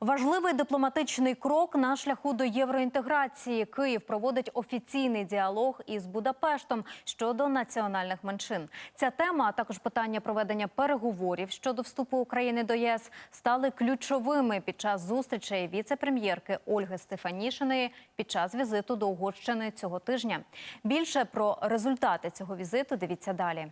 Важливий дипломатичний крок на шляху до євроінтеграції. Київ проводить офіційний діалог із Будапештом щодо національних меншин. Ця тема, а також питання проведення переговорів щодо вступу України до ЄС, стали ключовими під час зустрічей віце-прем'єрки Ольги Стефанішиної під час візиту до Угорщини цього тижня. Більше про результати цього візиту дивіться далі.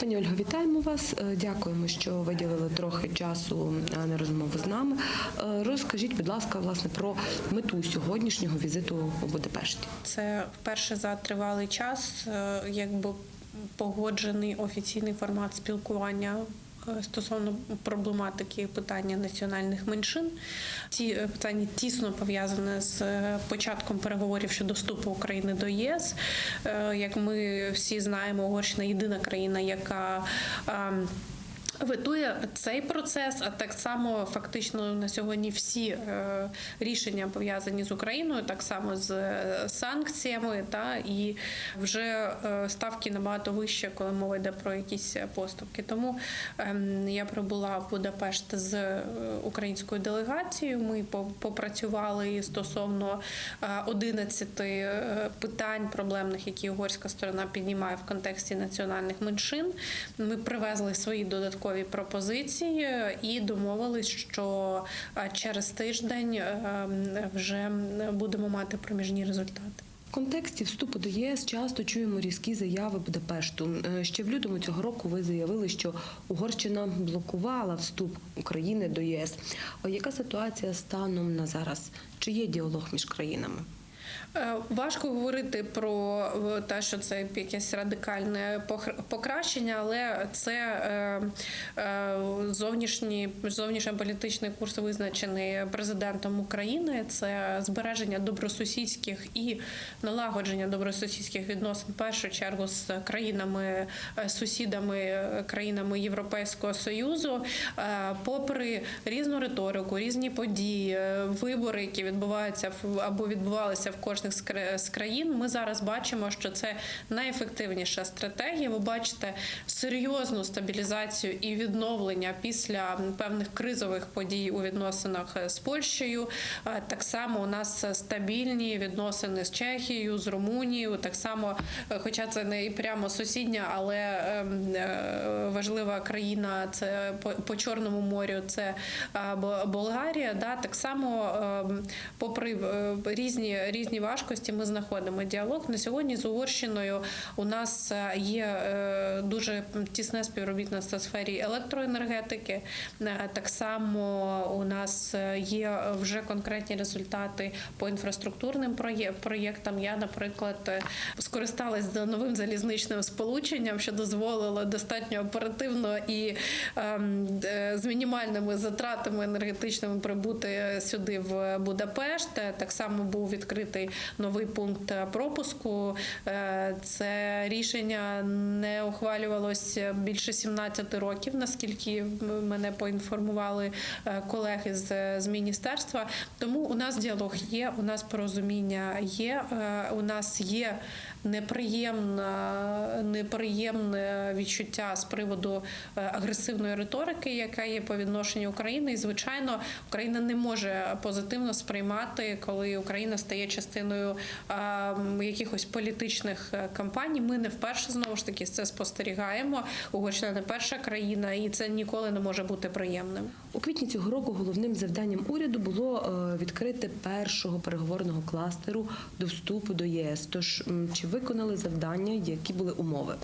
Пані Ольго, вітаємо вас. Е, Дякуємо, що виділили трохи часу на розмову з нами. Е, Розкажіть, будь ласка, власне про мету сьогоднішнього візиту у Будапешті. Це вперше за тривалий час, е, якби погоджений офіційний формат спілкування. Стосовно проблематики питання національних меншин, ці е, питання тісно пов'язані з е, початком переговорів щодо вступу України до ЄС. Е, Як ми всі знаємо, Угорщина єдина країна, яка Ветує цей процес, а так само фактично на сьогодні всі е, рішення пов'язані з Україною, так само з е, санкціями, та і вже е, ставки набагато вище, коли мова йде про якісь поступки. Тому ем, я прибула в Будапешт з українською делегацією. Ми попрацювали стосовно е, 11 е, питань проблемних, які угорська сторона піднімає в контексті національних меншин. Ми привезли свої додаткові пропозиції і домовились, що е, через тиждень е, вже будемо мати проміжні результати. В контексті вступу до ЄС часто чуємо різкі заяви Будапешту. Е, Ще в лютому цього року ви заявили, що Угорщина блокувала вступ України до єС. Яка ситуація станом на зараз? Чи є діалог між країнами? Е, Важко говорити про е, те, що це якесь радикальне покращення, але це е, зовнішній зовнішньополітичний курс визначений президентом України. Це збереження добросусідських і налагодження добросусідських відносин в першу чергу з країнами сусідами, країнами Європейського союзу, попри різну риторику, різні події, вибори, які відбуваються або відбувалися в кожних з країн. Ми зараз бачимо, що це найефективніша стратегія. Ви бачите серйозну стабілізацію і відновлення після певних кризових подій у відносинах з Польщею. Е, Так само у нас стабільні відносини з Чехією, з Румунією. Так само, е, хоча це не прямо сусідня, але ем, е, важлива країна. Це по, Чорному морю. Це е, Болгарія. Да, так само, ем, попри е, різні різні важкості, ми знаходимо діалог. На сьогодні з Угорщиною у нас е, є е, дуже тісне співробітництво в сфері електроенергетики. Е, Так само у нас є вже конкретні результати по інфраструктурним проєктам. Я, наприклад, скористалась новим залізничним сполученням, що дозволило достатньо оперативно і ем, з мінімальними затратами енергетичними прибути сюди в Будапешт. Так само був відкритий новий пункт пропуску. Е, Це рішення не ухвалювалося більше 17 років, наскільки мене поінформували е, колеги з, міністерства. Тому у нас діалог є, у нас порозуміння є, е, у нас є неприємна, неприємне відчуття з приводу агресивної риторики, яка є по відношенню України. І звичайно, Україна не може позитивно сприймати, коли Україна стає частиною е, якихось політичних е, кампаній. Ми не вперше знову ж таки це спостерігаємо. Угорщина не перша країна, і це ніколи не може бути приємним. У квітні цього року головним завданням уряду було е, відкрити першого переговорного кластеру до вступу до ЄС. Тож чи виконали завдання, які були умови?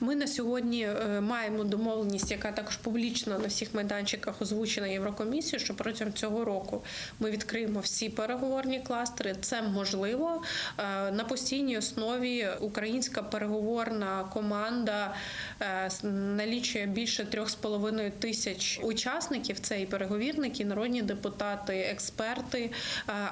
Ми на сьогодні е, маємо домовленість, яка також публічно на всіх майданчиках озвучена Єврокомісією, що протягом цього року ми відкриємо всі переговорні кластери. Це можливо Е, на постійній основі. Українська переговорна команда е, налічує більше трьох з половиною тисяч учасників. Це і переговірники, і народні депутати, експерти,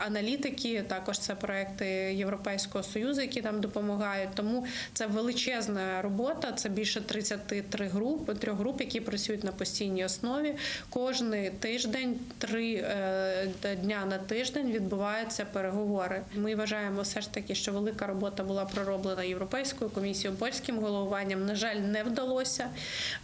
аналітики. Також це проекти Європейського союзу, які нам допомагають. Тому це величезна робота. Це більше 33 груп, трьох груп, які працюють на постійній основі. Кожний тиждень, три е, дня на тиждень відбуваються переговори. Ми вважаємо все ж таки, що велика робота була пророблена європейською комісією, польським головуванням. На жаль, не вдалося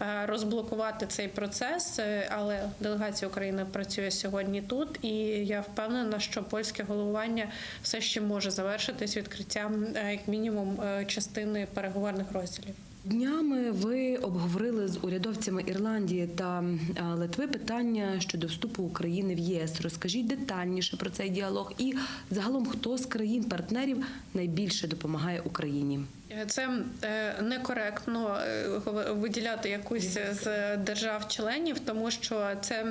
е, розблокувати цей процес, е, але делегація України працює сьогодні тут, і я впевнена, що польське головування все ще може завершитись відкриттям як мінімум частини переговорних розділів. Днями ви обговорили з урядовцями Ірландії та Литви питання щодо вступу України в ЄС. Розкажіть детальніше про цей діалог і загалом хто з країн-партнерів найбільше допомагає Україні. Це е, некоректно е, виділяти якусь з держав-членів, тому що це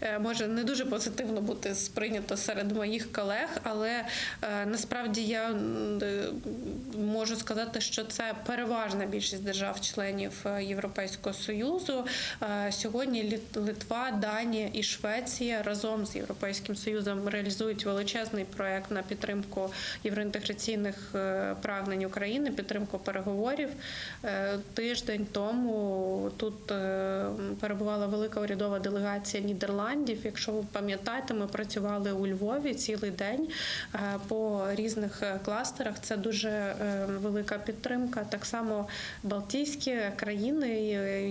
е, може не дуже позитивно бути сприйнято серед моїх колег, але насправді я можу сказати, що це переважна більшість держав-членів Європейського союзу. Сьогодні Литва, Данія і Швеція разом з Європейським Союзом реалізують величезний проект на підтримку євроінтеграційних прагнень України, підтримку переговорів. Е, Тиждень тому тут е, перебувала велика урядова делегація Нідерландів. Якщо ви пам'ятаєте, ми працювали у Львові цілий день е, по різних кластерах. Це дуже велика підтримка. Так само Балтійські країни,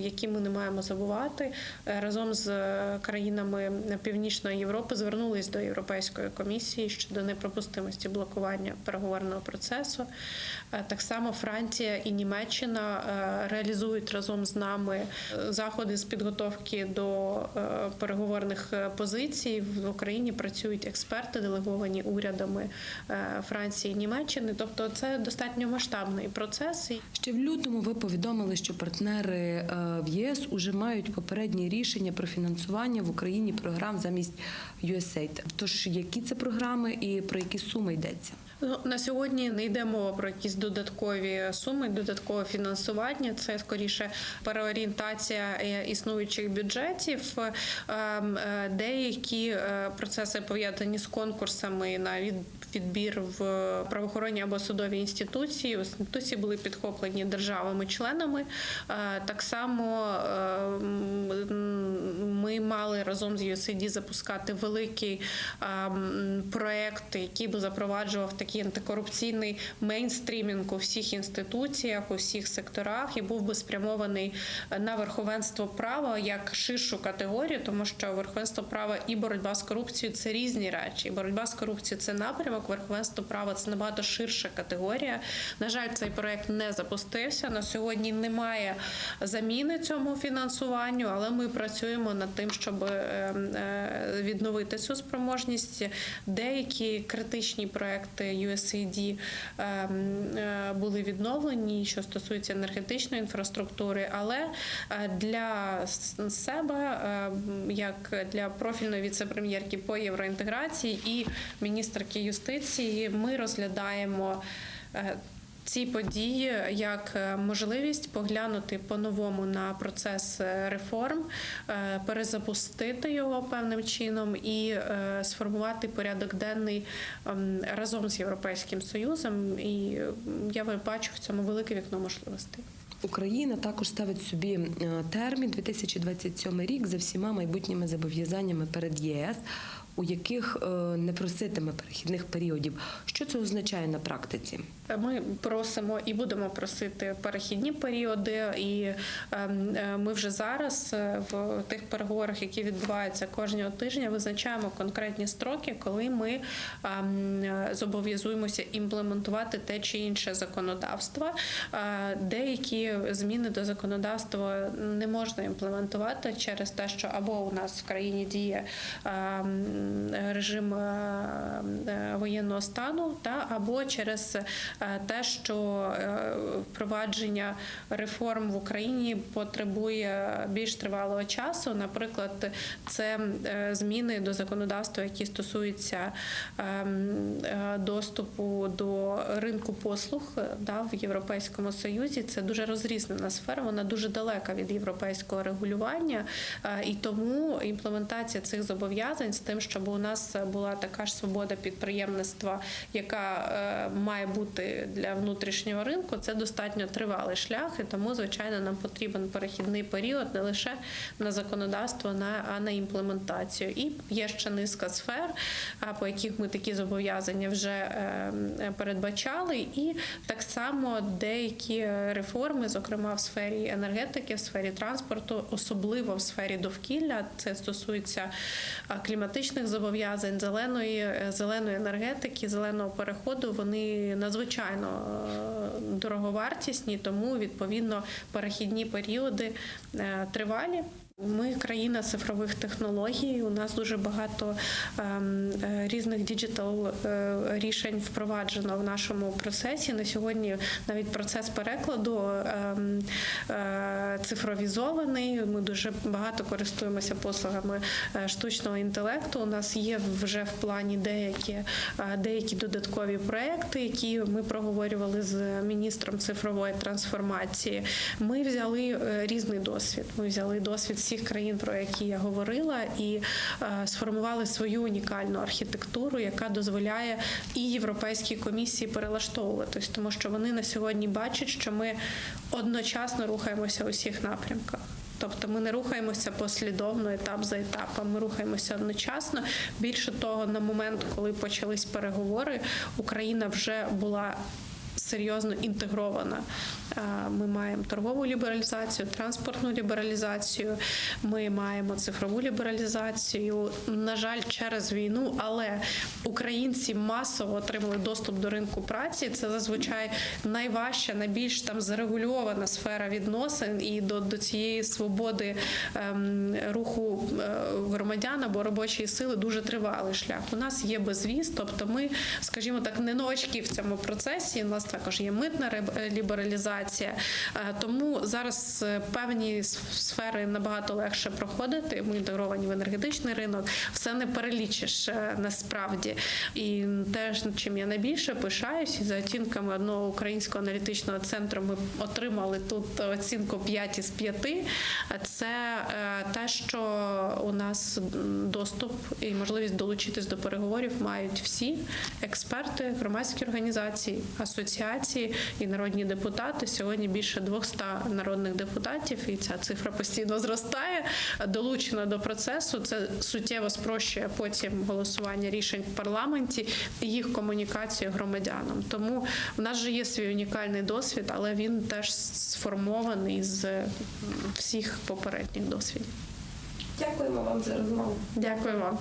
які ми не маємо забувати, разом з країнами Північної Європи звернулись до Європейської комісії щодо неприпустимості блокування переговорного процесу. Так само Франція і Німеччина е, реалізують разом з нами е, заходи з підготовки до е, переговорних позицій. В Україні працюють експерти, делеговані урядами Франції і Німеччини. Тобто, це достатньо масштабний процес. Ще в лютому ви повідомили, що партнери в ЄС уже мають попередні рішення про фінансування в Україні програм замість USAID. Тож які це програми і про які суми йдеться? Ну, на сьогодні не йде мова про якісь додаткові суми, додаткове фінансування. Це скоріше переорієнтація е, існуючих бюджетів. Ем, е, Деякі е, процеси пов'язані з конкурсами на відбір в правоохоронні або судові інституції. Інституції були підхоплені державами-членами. Е, Так само ми мали разом з USAID запускати великий проект, який би запроваджував такий антикорупційний мейнстрімінг у всіх інституціях, у всіх секторах, і був би спрямований на верховенство права як ширшу категорію, тому що верховенство права і боротьба з корупцією це різні речі. І боротьба з корупцією це напрямок, верховенство права це набагато ширша категорія. На жаль, цей проект не запустився. На сьогодні немає заміни цьому фінансуванню, але ми працюємо над тим, щоб е, е, відновити цю спроможність. Деякі критичні проекти USAID е, були відновлені, що стосується енергетичної інфраструктури, але для себе, як для профільної віце-прем'єрки по євроінтеграції і міністерки юстиції, ми розглядаємо. Ці події як е, можливість поглянути по-новому на процес е, реформ, е, перезапустити його певним чином і сформувати порядок денний ем, разом з Європейським Союзом. І я бачу в цьому велике вікно можливостей. Україна також ставить собі термін 2027 рік за всіма майбутніми зобов'язаннями перед ЄС, у яких не проситиме перехідних періодів. Що це означає на практиці? Ми просимо і будемо просити перехідні періоди, і ем, е, ми вже зараз е, в тих переговорах, які відбуваються кожного тижня, визначаємо конкретні строки, коли ми ем, зобов'язуємося імплементувати те чи інше законодавство. Е, Деякі зміни до законодавства не можна імплементувати через те, що або у нас в країні діє ем, режим воєнного стану, та або через те, що е, впровадження реформ в Україні потребує більш тривалого часу. Наприклад, це е, зміни до законодавства, які стосуються ем, е, доступу до ринку послуг е, да, в Європейському Союзі. Це дуже розрізнена сфера, вона дуже далека від європейського регулювання, е, і тому імплементація цих зобов'язань з тим, щоб у нас була така ж свобода підприємництва, яка е, має бути для внутрішнього ринку. Це достатньо тривалий шлях, і тому, звичайно, нам потрібен перехідний період не лише на законодавство, а на імплементацію. І є ще низка сфер, по яких ми такі зобов'язання вже е, е, передбачали, і так само деякі реформи, зокрема в сфері енергетики, в сфері транспорту, особливо в сфері довкілля. Це стосується кліматичних зобов'язань, зеленої, е, зеленої енергетики, зеленого переходу. Вони надзвичайно е, дороговартісні, тому відповідно перехідні періоди е, тривалі. Ми країна цифрових технологій. У нас дуже багато ем, е, різних діджитал е, рішень впроваджено в нашому процесі. На сьогодні навіть процес перекладу ем, е, цифровізований. Ми дуже багато користуємося послугами штучного інтелекту. У нас є вже в плані деякі, деякі додаткові проекти, які ми проговорювали з міністром цифрової трансформації. Ми взяли різний досвід. Ми взяли досвід всіх країн, про які я говорила, і е, сформували свою унікальну архітектуру, яка дозволяє і Європейській комісії перелаштовуватись, тому що вони на сьогодні бачать, що ми одночасно рухаємося у всіх напрямках. Тобто ми не рухаємося послідовно етап за етапом, ми рухаємося одночасно. Більше того, на момент, коли почались переговори, Україна вже була серйозно інтегрована. Е, Ми маємо торгову лібералізацію, транспортну лібералізацію, ми маємо цифрову лібералізацію. На жаль, через війну, але українці масово отримали доступ до ринку праці. Це зазвичай найважча, найбільш там зарегульована сфера відносин і до, до цієї свободи ем, руху е, громадян або робочої сили дуже тривалий шлях. У нас є безвіз, тобто ми, скажімо так, не новачки в цьому процесі. У нас також є митна реб- лібералізація. Е, Тому зараз е, певні сфери набагато легше проходити. Ми інтегровані в енергетичний ринок. Все не перелічиш е, насправді. І те, чим я найбільше пишаюсь, і за оцінками одного українського аналітичного центру ми отримали тут оцінку 5 із 5. Це е, те, що у нас доступ і можливість долучитись до переговорів мають всі експерти, громадські організації, асоціації і народні депутати. Сьогодні більше 200 народних депутатів, і ця цифра постійно зростає. Долучено до процесу. Це суттєво спрощує потім голосування рішень в парламенті і їх комунікацію громадянам. Тому в нас же є свій унікальний досвід, але він теж сформований з всіх попередніх досвідів. Дякуємо вам за розмову. Дякую вам.